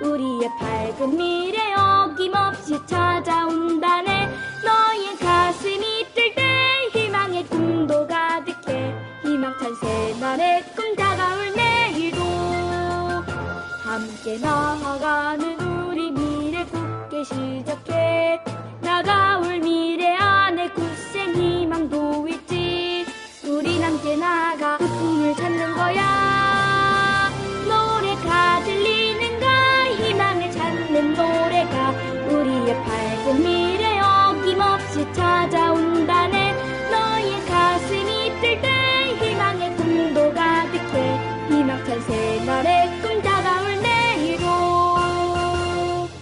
우리의 밝은 미래 어김없이 찾아온다네. 너의 가슴이 뜰 때 희망의 꿈도 가득해. 희망찬 새날의 꿈 다가올 내일도. 함께 나아가는 우리 미래 굳게 시작해. 나가올 미래 안에 굳센 희망도 있지. 우리 함께 나가 ta da